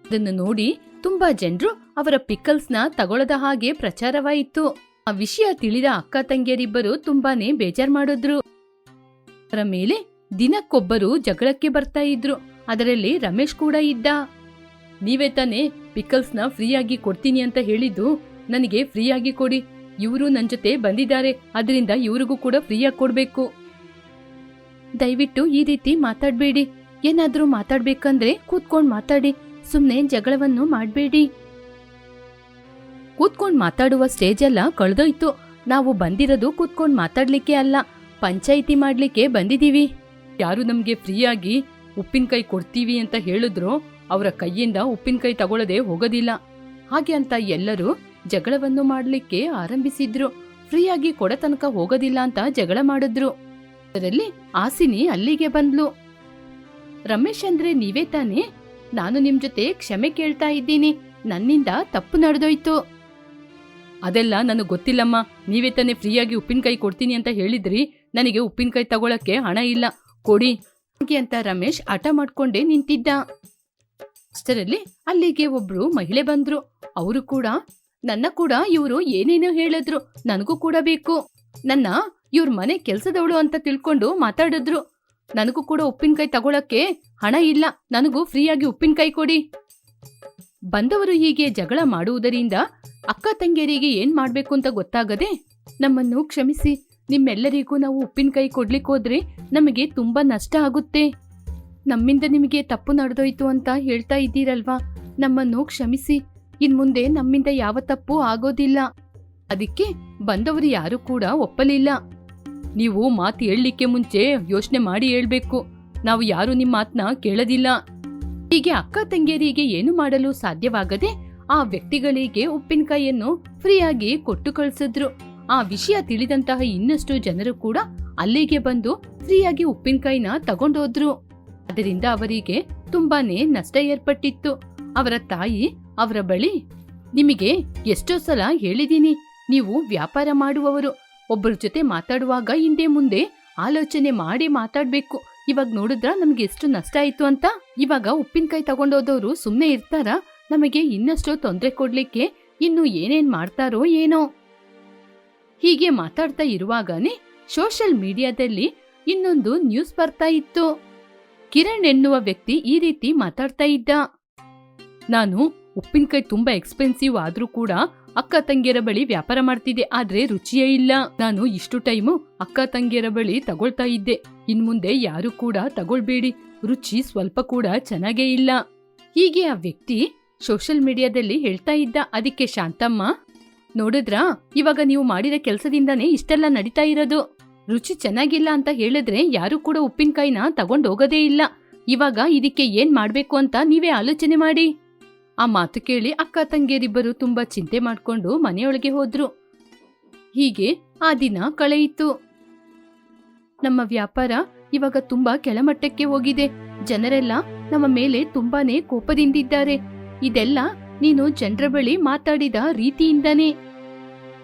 ಅದನ್ನು ನೋಡಿ ತುಂಬಾ ಜನರು ಅವರ ಪಿಕ್ಕಲ್ಸ್ನ ತಗೊಳದ ಹಾಗೆ ಪ್ರಚಾರವಾಯಿತು. ಆ ವಿಷಯ ತಿಳಿದ ಅಕ್ಕ ತಂಗಿಯರಿಬ್ಬರು ತುಂಬಾನೇ ಬೇಜಾರ್ ಮಾಡಿದ್ರು. ಅವರ ಮೇಲೆ ದಿನಕ್ಕೊಬ್ಬರು ಜಗಳಕ್ಕೆ ಬರ್ತಾ ಇದ್ರು. ಅದರಲ್ಲಿ ರಮೇಶ್ ಕೂಡ ಇದ್ದ. ನೀವೇ ತಾನೇ ಪಿಕಲ್ಸ್ನ ಫ್ರೀಯಾಗಿ ಕೊಡ್ತೀನಿ ಅಂತ ಹೇಳಿದ್ದು ನನಗೆ ಫ್ರೀಯಾಗಿ ಕೊಡಿ. ಇವರು ನನ್ನ ಜೊತೆ ಬಂದಿದ್ದಾರೆ. ಅದರಿಂದ ಇವರಿಗೂ ಕೂಡ ಫ್ರೀಯಾಗಿ ಕೊಡ್ಬೇಕು. ದಯವಿಟ್ಟು ಈ ರೀತಿ ಮಾತಾಡ್ಬೇಡಿ. ಏನಾದ್ರೂ ಮಾತಾಡ್ಬೇಕಂದ್ರೆ ಕೂತ್ಕೊಂಡ್ ಮಾತಾಡಿ. ಸುಮ್ನೆ ಜಗಳವನ್ನು ಮಾಡಬೇಡಿ. ಕೂತ್ಕೊಂಡ್ ಮಾತಾಡುವ ಸ್ಟೇಜ್ ಎಲ್ಲ ಕಳೆದೋಯ್ತು. ನಾವು ಬಂದಿರೋದು ಕೂತ್ಕೊಂಡ್ ಮಾತಾಡ್ಲಿಕ್ಕೆ ಅಲ್ಲ, ಪಂಚಾಯಿತಿ ಮಾಡ್ಲಿಕ್ಕೆ ಬಂದಿದೀವಿ. ಯಾರು ನಮ್ಗೆ ಫ್ರೀಯಾಗಿ ಉಪ್ಪಿನಕಾಯಿ ಕೊಡ್ತೀವಿ ಅಂತ ಹೇಳಿದ್ರು ಅವರ ಕೈಯಿಂದ ಉಪ್ಪಿನಕಾಯಿ ತಗೊಳ್ಳದೆ ಹೋಗೋದಿಲ್ಲ. ಹಾಗೆ ಅಂತ ಎಲ್ಲರೂ ಜಗಳವನ್ನು ಮಾಡ್ಲಿಕ್ಕೆ ಆರಂಭಿಸಿದ್ರು. ಫ್ರೀಯಾಗಿ ಕೊಡ ತನಕ ಹೋಗೋದಿಲ್ಲ ಅಂತ ಜಗಳ ಮಾಡಿದ್ರು. ಅದರಲ್ಲಿ ಆಸಿನಿ ಅಲ್ಲಿಗೆ ಬಂದ್ಲು. ರಮೇಶ್ ಅಂದ್ರೆ ನೀವೇ ತಾನೇ? ನಾನು ನಿಮ್ ಜೊತೆ ಕ್ಷಮೆ ಕೇಳ್ತಾ ಇದ್ದೀನಿ. ನನ್ನಿಂದ ತಪ್ಪು ನಡೆದೋಯ್ತು. ಅದೆಲ್ಲ ನನಗೆ ಗೊತ್ತಿಲ್ಲಮ್ಮ. ನೀವೇ ತಾನೇ ಫ್ರೀಯಾಗಿ ಉಪ್ಪಿನಕಾಯಿ ಕೊಡ್ತೀನಿ ಅಂತ ಹೇಳಿದ್ರಿ. ನನಗೆ ಉಪ್ಪಿನಕಾಯಿ ತಗೊಳಕ್ಕೆ ಹಣ ಇಲ್ಲ. ಕೊಡಿ. ಅಂತ ರಮೇಶ್ ಆಟ ಮಾಡ್ಕೊಂಡೇ ನಿಂತಿದ್ದ. ಅಷ್ಟರಲ್ಲಿ ಅಲ್ಲಿಗೆ ಒಬ್ರು ಮಹಿಳೆ ಬಂದ್ರು. ಅವರು ಕೂಡ, ನನ್ನ ಕೂಡ ಇವರು ಏನೇನೋ ಹೇಳಿದ್ರು. ನನಗೂ ಕೂಡ ಬೇಕು. ನನ್ನ ಇವ್ರ ಮನೆ ಕೆಲಸದವಳು ಅಂತ ತಿಳ್ಕೊಂಡು ಮಾತಾಡಿದ್ರು. ನನಗೂ ಕೂಡ ಉಪ್ಪಿನಕಾಯಿ ತಗೊಳಕ್ಕೆ ಹಣ ಇಲ್ಲ. ನನಗೂ ಫ್ರೀಯಾಗಿ ಉಪ್ಪಿನಕಾಯಿ ಕೊಡಿ. ಬಂದವರು ಹೀಗೆ ಜಗಳ ಮಾಡುವುದರಿಂದ ಅಕ್ಕ ತಂಗಿಯರಿಗೆ ಏನ್ ಮಾಡ್ಬೇಕು ಅಂತ ಗೊತ್ತಾಗದೆ ನಮ್ಮನ್ನು ಕ್ಷಮಿಸಿ. ನಿಮ್ಮೆಲ್ಲರಿಗೂ ನಾವು ಉಪ್ಪಿನಕಾಯಿ ಕೊಡ್ಲಿಕ್ಕೆ ಹೋದ್ರೆ ನಮಗೆ ತುಂಬಾ ನಷ್ಟ ಆಗುತ್ತೆ. ನಮ್ಮಿಂದ ನಿಮಗೆ ತಪ್ಪು ನಡೆದೋಯ್ತು ಅಂತ ಹೇಳ್ತಾ ಇದ್ದೀರಲ್ವಾ? ನಮ್ಮನ್ನು ಕ್ಷಮಿಸಿ. ಇನ್ ಮುಂದೆ ನಮ್ಮಿಂದ ಯಾವ ತಪ್ಪು ಆಗೋದಿಲ್ಲ. ಅದಕ್ಕೆ ಬಂದವರು ಯಾರು ಕೂಡ ಒಪ್ಪಲಿಲ್ಲ. ನೀವು ಮಾತು ಹೇಳಲಿಕ್ಕೆ ಮುಂಚೆ ಯೋಚನೆ ಮಾಡಿ ಹೇಳ್ಬೇಕು. ನಾವು ಯಾರು ನಿಮ್ಮ ಮಾತನ್ನ ಕೇಳೋದಿಲ್ಲ. ಹೀಗೆ ಅಕ್ಕ ತಂಗಿಯರಿಗೆ ಏನು ಮಾಡಲು ಸಾಧ್ಯವಾಗದೆ ಆ ವ್ಯಕ್ತಿಗಳಿಗೆ ಉಪ್ಪಿನಕಾಯಿಯನ್ನು ಫ್ರೀಯಾಗಿ ಕೊಟ್ಟು ಕಳಿಸಿದ್ರು. ಆ ವಿಷಯ ತಿಳಿದಂತಹ ಇನ್ನಷ್ಟು ಜನರು ಕೂಡ ಅಲ್ಲಿಗೆ ಬಂದು ಫ್ರೀಯಾಗಿ ಉಪ್ಪಿನಕಾಯಿನ ತಗೊಂಡೋದ್ರು. ಅದರಿಂದ ಅವರಿಗೆ ತುಂಬಾನೇ ನಷ್ಟ ಏರ್ಪಟ್ಟಿತ್ತು. ಅವರ ತಾಯಿ ಅವರ ಬಳಿ, ನಿಮಗೆ ಎಷ್ಟೋ ಸಲ ಹೇಳಿದ್ದೀನಿ, ನೀವು ವ್ಯಾಪಾರ ಮಾಡುವವರು. ಒಬ್ಬರ ಜೊತೆ ಮಾತಾಡುವಾಗ ಹಿಂದೆ ಮುಂದೆ ಆಲೋಚನೆ ಮಾಡಿ ಮಾತಾಡ್ಬೇಕು. ಇವಾಗ ನೋಡಿದ್ರ ನಮ್ಗೆ ಎಷ್ಟು ನಷ್ಟ ಆಯ್ತು ಅಂತ. ಇವಾಗ ಉಪ್ಪಿನಕಾಯಿ ತಗೊಂಡೋದವ್ರು ಸುಮ್ಮನೆ ಇರ್ತಾರ. ನಮಗೆ ಇನ್ನಷ್ಟು ತೊಂದರೆ ಕೊಡ್ಲಿಕ್ಕೆ ಇನ್ನು ಏನೇನ್ ಮಾಡ್ತಾರೋ ಏನೋ. ಹೀಗೆ ಮಾತಾಡ್ತಾ ಇರುವಾಗನೇ ಸೋಷಿಯಲ್ ಮೀಡಿಯಾದಲ್ಲಿ ಇನ್ನೊಂದು ನ್ಯೂಸ್ ಬರ್ತಾ ಇತ್ತು. ಕಿರಣ್ ಎನ್ನುವ ವ್ಯಕ್ತಿ ಈ ರೀತಿ ಮಾತಾಡ್ತಾ ಇದ್ದ. ನಾನು ಉಪ್ಪಿನಕಾಯಿ ತುಂಬಾ ಎಕ್ಸ್ಪೆನ್ಸಿವ್ ಆದ್ರೂ ಕೂಡ ಅಕ್ಕ ತಂಗಿಯರ ಬಳಿ ವ್ಯಾಪಾರ ಮಾಡ್ತಿದ್ದೆ, ಆದ್ರೆ ರುಚಿಯೇ ಇಲ್ಲ. ನಾನು ಇಷ್ಟು ಟೈಮು ಅಕ್ಕ ತಂಗಿಯರ ಬಳಿ ತಗೊಳ್ತಾ ಇದ್ದೆ. ಇನ್ ಮುಂದೆ ಯಾರು ಕೂಡ ತಗೊಳ್ಬೇಡಿ. ರುಚಿ ಸ್ವಲ್ಪ ಕೂಡ ಚೆನ್ನಾಗೇ ಇಲ್ಲ. ಹೀಗೆ ಆ ವ್ಯಕ್ತಿ ಸೋಷಿಯಲ್ ಮೀಡಿಯಾದಲ್ಲಿ ಹೇಳ್ತಾ ಇದ್ದ. ಅದಕ್ಕೆ ಶಾಂತಮ್ಮ, ನೋಡಿದ್ರಾ, ಇವಾಗ ನೀವು ಮಾಡಿದ ಕೆಲಸದಿಂದಾನೇ ಇಷ್ಟೆಲ್ಲ ನಡೀತಾ ಇರೋದು. ರುಚಿ ಚೆನ್ನಾಗಿಲ್ಲ ಅಂತ ಹೇಳಿದ್ರೆ ಯಾರು ಕೂಡ ಉಪ್ಪಿನಕಾಯಿನ ತಗೊಂಡೋಗೋದೇ ಇಲ್ಲ. ಇವಾಗ ಇದಕ್ಕೆ ಏನ್ ಮಾಡ್ಬೇಕು ಅಂತ ನೀವೇ ಆಲೋಚನೆ ಮಾಡಿ. ಆ ಮಾತು ಕೇಳಿ ಅಕ್ಕ ತಂಗಿಯರಿಬ್ಬರು ತುಂಬಾ ಚಿಂತೆ ಮಾಡ್ಕೊಂಡು ಮನೆಯೊಳಗೆ ಹೋದ್ರು. ಹೀಗೆ ಆ ದಿನ ಕಳೆಯಿತು. ನಮ್ಮ ವ್ಯಾಪಾರ ಇವಾಗ ತುಂಬಾ ಕೆಳಮಟ್ಟಕ್ಕೆ ಹೋಗಿದೆ. ಜನರೆಲ್ಲ ನಮ್ಮ ಮೇಲೆ ತುಂಬಾನೇ ಕೋಪದಿಂದಿದ್ದಾರೆ. ಇದೆಲ್ಲ ನೀನು ಜನರ ಬಳಿ ಮಾತಾಡಿದ ರೀತಿಯಿಂದಾನೇ.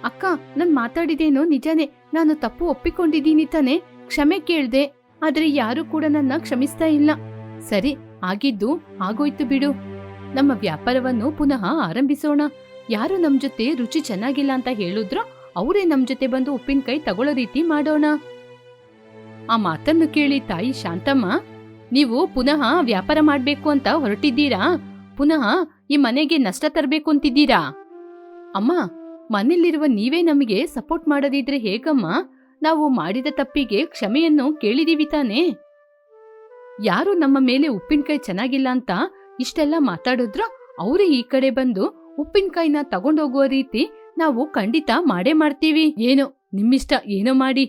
ಅಕ್ಕ, ನಾನ್ ಮಾತಾಡಿದೇನೋ ನಿಜಾನೇ. ನಾನು ತಪ್ಪು ಒಪ್ಪಿಕೊಂಡಿದ್ದೀನಿ ತಾನೆ. ಕ್ಷಮೆ ಕೇಳ್ದೆ. ಆದ್ರೆ ಯಾರು ಕೂಡ ನನ್ನ ಕ್ಷಮಿಸ್ತಾ ಇಲ್ಲ. ಸರಿ, ಆಗಿದ್ದು ಆಗೋಯ್ತು ಬಿಡು. ನಮ್ಮ ವ್ಯಾಪಾರವನ್ನು ಪುನಃ ಆರಂಭಿಸೋಣ. ಯಾರು ನಮ್ ಜೊತೆ ರುಚಿ ಚೆನ್ನಾಗಿಲ್ಲ ಅಂತ ಹೇಳಿದ್ರೋ ಅವರೇ ನಮ್ ಜೊತೆ ಬಂದು ಉಪ್ಪಿನಕಾಯಿ ತಗೊಳ್ಳೋ ರೀತಿ ಮಾಡೋಣ. ಆ ಮಾತನ್ನು ಕೇಳಿ ತಾಯಿ ಶಾಂತಮ್ಮ, ನೀವು ಪುನಃ ವ್ಯಾಪಾರ ಮಾಡ್ಬೇಕು ಅಂತ ಹೊರಟಿದ್ದೀರಾ? ಪುನಃ ಈ ಮನೆಗೆ ನಷ್ಟ ತರಬೇಕು ಅಂತಿದ್ದೀರಾ? ಅಮ್ಮ, ಮನೆಯಲ್ಲಿರುವ ನೀವೇ ನಮಗೆ ಸಪೋರ್ಟ್ ಮಾಡದಿದ್ರೆ ಹೇಗಮ್ಮ? ನಾವು ಮಾಡಿದ ತಪ್ಪಿಗೆ ಕ್ಷಮೆಯನ್ನು ಕೇಳಿದೀವಿ ತಾನೇ. ಯಾರು ನಮ್ಮ ಮೇಲೆ ಉಪ್ಪಿನಕಾಯಿ ಚೆನ್ನಾಗಿಲ್ಲ ಅಂತ ಇಷ್ಟೆಲ್ಲ ಮಾತಾಡಿದ್ರು ಅವರೇ ಈ ಕಡೆ ಬಂದು ಉಪ್ಪಿನಕಾಯಿನ ತಗೊಂಡೋಗುವ ರೀತಿ ನಾವು ಖಂಡಿತ ಮಾಡೇ ಮಾಡ್ತೀವಿ. ಏನೋ, ನಿಮ್ಮಿಷ್ಟ ಏನೋ ಮಾಡಿ.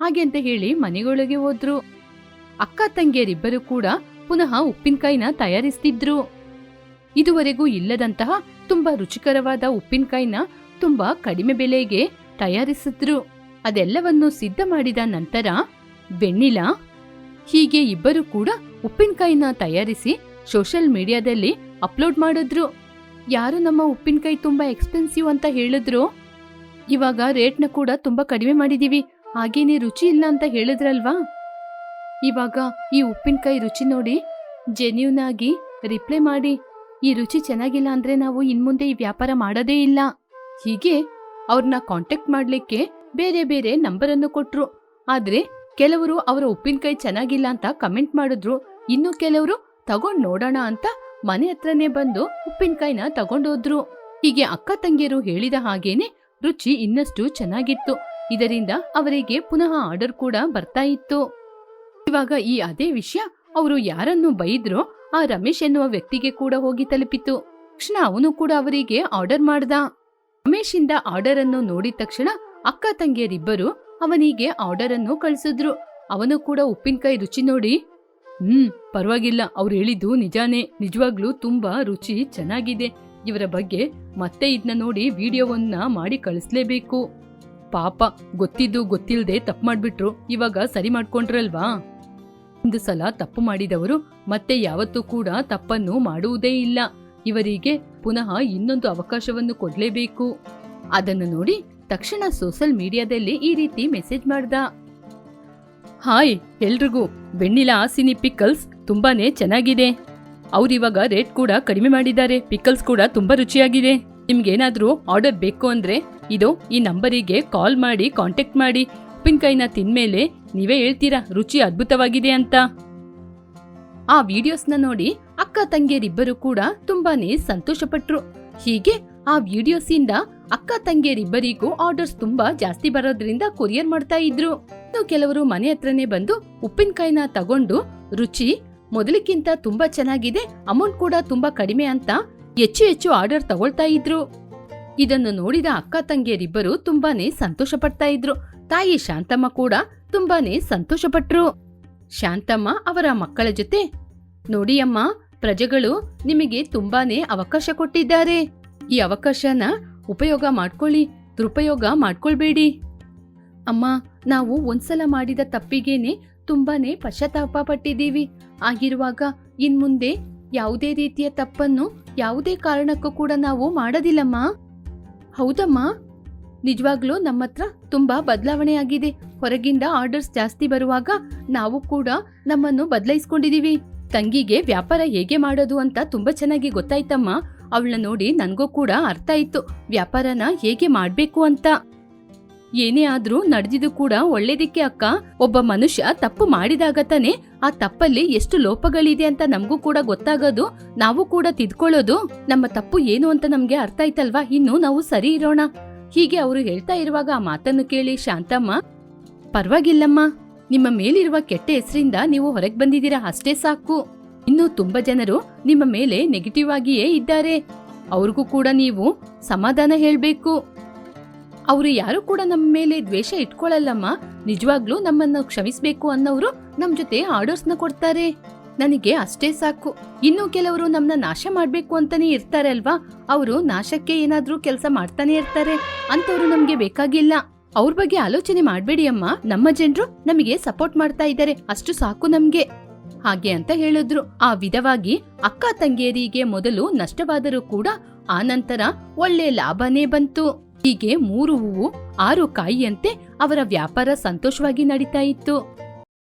ಹಾಗೆ ಅಂತ ಹೇಳಿ ಮನೆಗೊಳಗೆ ಹೋದ್ರು. ಅಕ್ಕ ತಂಗಿಯರಿಬ್ಬರು ಕೂಡ ಪುನಃ ಉಪ್ಪಿನಕಾಯಿನ ತಯಾರಿಸ್ತಿದ್ರು. ಇದುವರೆಗೂ ಇಲ್ಲದಂತಹ ತುಂಬಾ ರುಚಿಕರವಾದ ಉಪ್ಪಿನಕಾಯಿನ ತುಂಬಾ ಕಡಿಮೆ ಬೆಲೆಗೆ ತಯಾರಿಸಿದ್ರು. ಅದೆಲ್ಲವನ್ನು ಸಿದ್ಧ ಮಾಡಿದ ನಂತರ ಬೆಣ್ಣಿಲ ಹೀಗೆ ಇಬ್ಬರು ಕೂಡ ಉಪ್ಪಿನಕಾಯಿನ ತಯಾರಿಸಿ ಸೋಷಿಯಲ್ ಮೀಡಿಯಾದಲ್ಲಿ ಅಪ್ಲೋಡ್ ಮಾಡಿದ್ರು. ಯಾರು ನಮ್ಮ ಉಪ್ಪಿನಕಾಯಿ ತುಂಬಾ ಎಕ್ಸ್ಪೆನ್ಸಿವ್ ಅಂತ ಹೇಳಿದ್ರು. ಇವಾಗ ರೇಟ್ನ ಕೂಡ ತುಂಬಾ ಕಡಿಮೆ ಮಾಡಿದೀವಿ. ಹಾಗೇನೆ ರುಚಿ ಇಲ್ಲ ಅಂತ ಹೇಳಿದ್ರಲ್ವಾ? ಇವಾಗ ಈ ಉಪ್ಪಿನಕಾಯಿ ರುಚಿ ನೋಡಿ ಜೆನ್ಯೂನ್ ಆಗಿ ರಿಪ್ಲೈ ಮಾಡಿ. ಈ ರುಚಿ ಚೆನ್ನಾಗಿಲ್ಲ ಅಂದ್ರೆ ನಾವು ಇನ್ಮುಂದೆ ಈ ವ್ಯಾಪಾರ ಮಾಡೋದೇ ಇಲ್ಲ. ಹೀಗೆ ಅವ್ರನ್ನ ಕಾಂಟ್ಯಾಕ್ಟ್ ಮಾಡ್ಲಿಕ್ಕೆ ಬೇರೆ ಬೇರೆ ನಂಬರನ್ನು ಕೊಟ್ರು. ಆದ್ರೆ ಕೆಲವರು ಅವರ ಉಪ್ಪಿನಕಾಯಿ ಚೆನ್ನಾಗಿಲ್ಲ ಅಂತ ಕಮೆಂಟ್ ಮಾಡಿದ್ರು. ಇನ್ನು ಕೆಲವರು ತಗೊಂಡ್ ನೋಡೋಣ ಅಂತ ಮನೆ ಹತ್ರನೇ ಬಂದು ಉಪ್ಪಿನಕಾಯಿನ ತಗೊಂಡೋದ್ರು. ಹೀಗೆ ಅಕ್ಕ ತಂಗಿಯರು ಹೇಳಿದ ಹಾಗೇನೆ ರುಚಿ ಇನ್ನಷ್ಟು ಚೆನ್ನಾಗಿತ್ತು. ಇದರಿಂದ ಅವರಿಗೆ ಪುನಃ ಆರ್ಡರ್ ಕೂಡ ಬರ್ತಾ ಇತ್ತು. ಇವಾಗ ಈ ಅದೇ ವಿಷಯ ಅವರು ಯಾರನ್ನು ಬೈದ್ರೋ ಆ ರಮೇಶ್ ಎನ್ನುವ ವ್ಯಕ್ತಿಗೆ ಕೂಡ ಹೋಗಿ ತಲುಪಿತು. ತಕ್ಷಣ ಅವನು ಕೂಡ ಅವರಿಗೆ ಆರ್ಡರ್ ಮಾಡ್ದ. ರಮೇಶ್ ಇಂದ ಆರ್ಡರ್ ಅನ್ನು ನೋಡಿದ ತಕ್ಷಣ ಅಕ್ಕ ತಂಗಿಯರಿಬ್ಬರು ಅವನಿಗೆ ಆರ್ಡರ್ ಅನ್ನು ಕಳಿಸಿದ್ರು. ಅವನು ಕೂಡ ಉಪ್ಪಿನಕಾಯಿ ರುಚಿ ನೋಡಿ ಹ್ಮ್, ಪರವಾಗಿಲ್ಲ. ಅವ್ರು ಹೇಳಿದ್ದು ನಿಜಾನೇ. ನಿಜವಾಗ್ಲೂ ತುಂಬಾ ರುಚಿ ಚೆನ್ನಾಗಿದೆ. ಇವರ ಬಗ್ಗೆ ಮತ್ತೆ ಇದನ್ನ ನೋಡಿ ವಿಡಿಯೋವನ್ನ ಮಾಡಿ ಕಳಿಸ್ಲೇಬೇಕು. ಪಾಪ, ಗೊತ್ತಿದ್ದು ಗೊತ್ತಿಲ್ಲದೆ ತಪ್ಪು ಮಾಡ್ಬಿಟ್ರು. ಇವಾಗ ಸರಿ ಮಾಡ್ಕೊಂಡ್ರಲ್ವಾ? ಒಂದು ಸಲ ತಪ್ಪು ಮಾಡಿದವರು ಮತ್ತೆ ಯಾವತ್ತೂ ಕೂಡ ತಪ್ಪನ್ನು ಮಾಡುವುದೇ ಇಲ್ಲ. ಇವರಿಗೆ ಪುನಃ ಇನ್ನೊಂದು ಅವಕಾಶವನ್ನು ಕೊಡ್ಲೇಬೇಕು. ಅದನ್ನು ನೋಡಿ ತಕ್ಷಣ ಸೋಷಲ್ ಮೀಡಿಯಾದಲ್ಲಿ ಈ ರೀತಿ ಮೆಸೇಜ್ ಮಾಡ್ದ. ಹಾಯ್, ಎಲ್ರಿಗೂ. ಬೆಣ್ಣಿಲ ಆಸಿನಿ ಪಿಕಲ್ಸ್ ತುಂಬಾನೇ ಚೆನ್ನಾಗಿದೆ. ಅವ್ರಿವಾಗ ರೇಟ್ ಕೂಡ ಕಡಿಮೆ ಮಾಡಿದ್ದಾರೆ. ಪಿಕಲ್ಸ್ ಕೂಡ ತುಂಬಾ ರುಚಿಯಾಗಿದೆ. ನಿಮ್ಗೇನಾದ್ರೂ ಆರ್ಡರ್ ಬೇಕು ಅಂದ್ರೆ ಇದು ಈ ನಂಬರಿಗೆ ಕಾಲ್ ಮಾಡಿ, ಕಾಂಟ್ಯಾಕ್ಟ್ ಮಾಡಿ. ಉಪ್ಪಿನಕಾಯಿನ ತಿನ್ಮೇಲೆ ನೀವೇ ಹೇಳ್ತೀರಾ, ರುಚಿ ಅದ್ಭುತವಾಗಿದೆ ಅಂತ. ಆ ವಿಡಿಯೋಸ್ನ ನೋಡಿ ಅಕ್ಕ ತಂಗಿಯರಿಬ್ಬರು ಕೂಡ ತುಂಬಾನೇ ಸಂತೋಷಪಟ್ರು. ಹೀಗೆ ಆ ವಿಡಿಯೋಸ್ ಇಂದ ಅಕ್ಕ ತಂಗಿಯರಿಬ್ಬರಿಗೂ ಆರ್ಡರ್ಸ್ ತುಂಬಾ ಜಾಸ್ತಿ ಬರೋದ್ರಿಂದ ಕೊರಿಯರ್ ಮಾಡ್ತಾ ಇದ್ರು. ಕೆಲವರು ಮನೆ ಹತ್ರನೇ ಬಂದು ಉಪ್ಪಿನಕಾಯಿನ ತಗೊಂಡು, ರುಚಿ ಮೊದಲಿಕ್ಕಿಂತ ತುಂಬಾ ಚೆನ್ನಾಗಿದೆ ಅಮೌಂಟ್ ಕೂಡ ತುಂಬಾ ಕಡಿಮೆ ಅಂತ ಹೆಚ್ಚು ಹೆಚ್ಚು ಆರ್ಡರ್ ತಗೊಳ್ತಾ ಇದ್ರು. ಇದನ್ನು ನೋಡಿದ ಅಕ್ಕ ತಂಗಿಯರಿಬ್ಬರು ತುಂಬಾನೇ ಸಂತೋಷ ಪಡ್ತಾ ಇದ್ರು. ತಾಯಿ ಶಾಂತಮ್ಮ ಕೂಡ ತುಂಬಾನೇ ಸಂತೋಷ ಪಟ್ರು ಶಾಂತಮ್ಮ ಅವರ ಮಕ್ಕಳ ಜೊತೆ, ನೋಡಿ ಅಮ್ಮ, ಪ್ರಜೆಗಳು ನಿಮಗೆ ತುಂಬಾನೇ ಅವಕಾಶ ಕೊಟ್ಟಿದ್ದಾರೆ. ಈ ಅವಕಾಶನ ಉಪಯೋಗ ಮಾಡ್ಕೊಳ್ಳಿ, ದುರುಪಯೋಗ ಮಾಡ್ಕೊಳ್ಬೇಡಿ. ಅಮ್ಮ, ನಾವು ಒಂದ್ಸಲ ಮಾಡಿದ ತಪ್ಪಿಗೇನೆ ತುಂಬಾನೇ ಪಶ್ಚಾತ್ತಾಪ ಪಟ್ಟಿದ್ದೀವಿ. ಆಗಿರುವಾಗ ಇನ್ಮುಂದೆ ಯಾವುದೇ ರೀತಿಯ ತಪ್ಪನ್ನು ಯಾವುದೇ ಕಾರಣಕ್ಕೂ ಕೂಡ ನಾವು ಮಾಡೋದಿಲ್ಲಮ್ಮ. ಹೌದಮ್ಮ. ನಿಜವಾಗ್ಲೂ ನಮ್ಮ ಹತ್ರ ತುಂಬಾ ಬದಲಾವಣೆ ಆಗಿದೆ ಹೊರಗಿಂದ ಆರ್ಡರ್ಸ್ ಜಾಸ್ತಿ ಬರುವಾಗ ನಾವು ಕೂಡ ನಮ್ಮನ್ನು ಬದಲಾಯಿಸ್ಕೊಂಡಿದೀವಿ ತಂಗಿಗೆ ವ್ಯಾಪಾರ ಹೇಗೆ ಮಾಡೋದು ಅಂತ ತುಂಬಾ ಚೆನ್ನಾಗಿ ಗೊತ್ತಾಯ್ತಮ್ಮ. ಅವಳನ್ನ ನೋಡಿ ನನಗೂ ಕೂಡ ಅರ್ಥ ಆಯ್ತು. ವ್ಯಾಪಾರನ ಹೇಗೆ ಮಾಡ್ಬೇಕು ಅಂತ. ಏನೇ ಆದ್ರೂ ನಡೆದಿದ್ದು ಕೂಡ ಒಳ್ಳೇದಿಕ್ಕೆ ಅಕ್ಕ. ಒಬ್ಬ ಮನುಷ್ಯ ತಪ್ಪು ಮಾಡಿದಾಗ ತಾನೆ ಆ ತಪ್ಪಲ್ಲಿ ಎಷ್ಟು ಲೋಪಗಳಿದೆ ಅಂತ ನಮಗೂ ಕೂಡ ಗೊತ್ತಾಗೋದು. ನಾವು ಕೂಡ ತಿದ್ಕೊಳ್ಳೋದು. ನಮ್ಮ ತಪ್ಪು ಏನು ಅಂತ ನಮ್ಗೆ ಅರ್ಥ ಆಯ್ತಲ್ವಾ? ಇನ್ನು ನಾವು ಸರಿ ಇರೋಣ. ಹೀಗೆ ಅವರು ಹೇಳ್ತಾ ಇರುವಾಗ ಆ ಮಾತನ್ನು ಕೇಳಿ ಶಾಂತಮ್ಮ, ಪರವಾಗಿಲ್ಲಮ್ಮ. ನಿಮ್ಮ ಮೇಲಿರುವ ಕೆಟ್ಟ ಹೆಸರಿಂದ ನೀವು ಹೊರಗೆ ಬಂದಿದ್ದೀರಾ? ಅಷ್ಟೇ ಸಾಕು. ಇನ್ನು ತುಂಬಾ ಜನರು ನಿಮ್ಮ ಮೇಲೆ ನೆಗೆಟಿವ್ ಆಗಿಯೇ ಇದ್ದಾರೆ. ಅವ್ರಿಗೂ ಕೂಡ ನೀವು ಸಮಾಧಾನ ಹೇಳಬೇಕು. ಅವರು ಯಾರು ಕೂಡ ನಮ್ಮ ಮೇಲೆ ದ್ವೇಷ ಇಟ್ಕೊಳ್ಳಲ್ಲಮ್ಮ ನಿಜವಾಗ್ಲೂ ನಮ್ಮನ್ನು ಕ್ಷಮಿಸಬೇಕು ಅನ್ನೋರು ನಮ್ಮ ಜೊತೆ ಆರ್ಡರ್ಸ್ನ ಕೊಡ್ತಾರೆ. ನನಗೆ ಅಷ್ಟೇ ಸಾಕು. ಇನ್ನು ಕೆಲವರು ನಮ್ಮನ್ನ ನಾಶ ಮಾಡಬೇಕು ಅಂತಾನೆ ಇರ್ತಾರೆ ಅಲ್ವಾ? ಅವರು ನಾಶಕ್ಕೆ ಏನಾದರೂ ಕೆಲಸ ಮಾಡ್ತಾನೆ ಇರ್ತಾರೆ. ಅಂತವ್ರು ನಮಗೆ ಬೇಕಾಗಿಲ್ಲ. ಅವ್ರ ಬಗ್ಗೆ ಆಲೋಚನೆ ಮಾಡಬೇಡಿ ಅಮ್ಮ. ನಮ್ಮ ಜನರು ನಮಗೆ ಸಪೋರ್ಟ್ ಮಾಡ್ತಾ ಇದ್ದಾರೆ. ಅಷ್ಟು ಸಾಕು ನಮ್ಗೆ. ಹಾಗೆ ಅಂತ ಹೇಳಿದ್ರು. ಆ ವಿಧವಾಗಿ ಅಕ್ಕ ತಂಗಿಯರಿಗೆ ಮೊದಲು ನಷ್ಟವಾದರೂ ಕೂಡ ಆ ನಂತರ ಒಳ್ಳೆ ಲಾಭನೇ ಬಂತು. ಹೀಗೆ ಮೂರು ಹೂವು, ಆರು ಕಾಯಿಯಂತೆ ಅವರ ವ್ಯಾಪಾರ ಸಂತೋಷವಾಗಿ ನಡೀತಾ ಇತ್ತು.